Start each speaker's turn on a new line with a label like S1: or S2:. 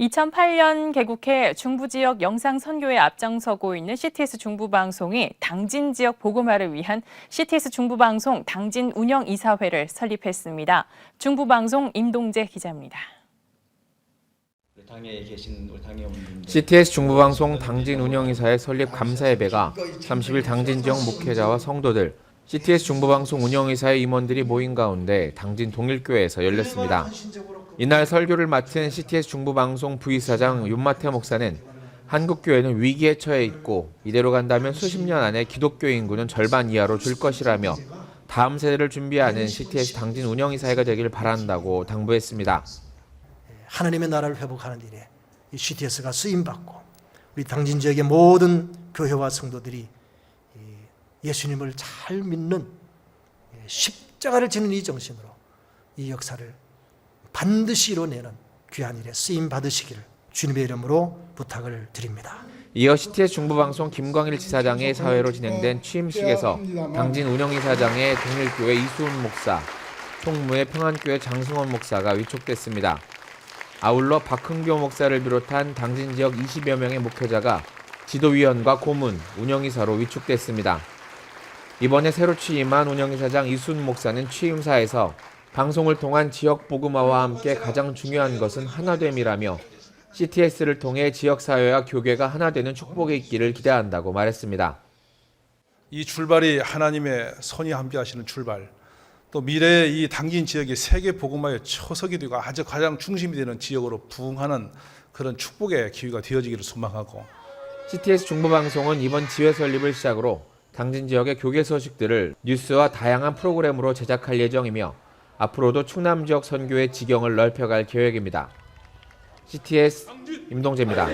S1: 2008년 개국해 중부 지역 영상 선교에 앞장서고 있는 CTS 중부 방송이 당진 지역 복음화를 위한 CTS 중부 방송 당진 운영 이사회를 설립했습니다. 중부 방송 임동재 기자입니다.
S2: CTS 중부방송 당진 운영이사의 설립 감사 예배가 30일 당진 지역 목회자와 성도들, CTS 중부방송 운영이사의 임원들이 모인 가운데 당진 동일교회에서 열렸습니다. 이날 설교를 맡은 CTS 중부방송 부이사장 윤마태 목사는 한국 교회는 위기에 처해 있고 이대로 간다면 수십 년 안에 기독교 인구는 절반 이하로 줄 것이라며 다음 세대를 준비하는 CTS 당진 운영이 사회가 되길 바란다고 당부했습니다.
S3: 하나님의 나라를 회복하는 일에 이 CTS가 쓰임 받고 우리 당진 지역의 모든 교회와 성도들이 이 예수님을 잘 믿는 예, 십자가를 지는 이 정신으로 이 역사를 반드시 이뤄내는 귀한 일에 쓰임 받으시기를 주님의 이름으로 부탁을 드립니다.
S2: 이어 CTS 중부방송 김광일 지사장의 사회로 진행된 취임식에서 당진 운영이사장의 동일교회 이수훈 목사, 총무의 평안교회 장승원 목사가 위촉됐습니다. 아울러 박흥교 목사를 비롯한 당진 지역 20여 명의 목회자가 지도위원과 고문, 운영이사로 위촉됐습니다. 이번에 새로 취임한 운영이사장 이순 목사는 취임사에서 방송을 통한 지역 복음화와 함께 가장 중요한 것은 하나됨이라며 CTS를 통해 지역 사회와 교계가 하나 되는 축복이 있기를 기대한다고 말했습니다.
S4: 이 출발이 하나님의 손이 함께 하시는 출발. 또 미래의 이 당진 지역이 세계 복음화의 초석이 되고 아주 가장 중심이 되는 지역으로 부흥하는 그런 축복의 기회가 되어지기를 소망하고
S2: CTS 중부방송은 이번 지회 설립을 시작으로 당진 지역의 교계 소식들을 뉴스와 다양한 프로그램으로 제작할 예정이며 앞으로도 충남 지역 선교의 지경을 넓혀갈 계획입니다. CTS 임동재입니다.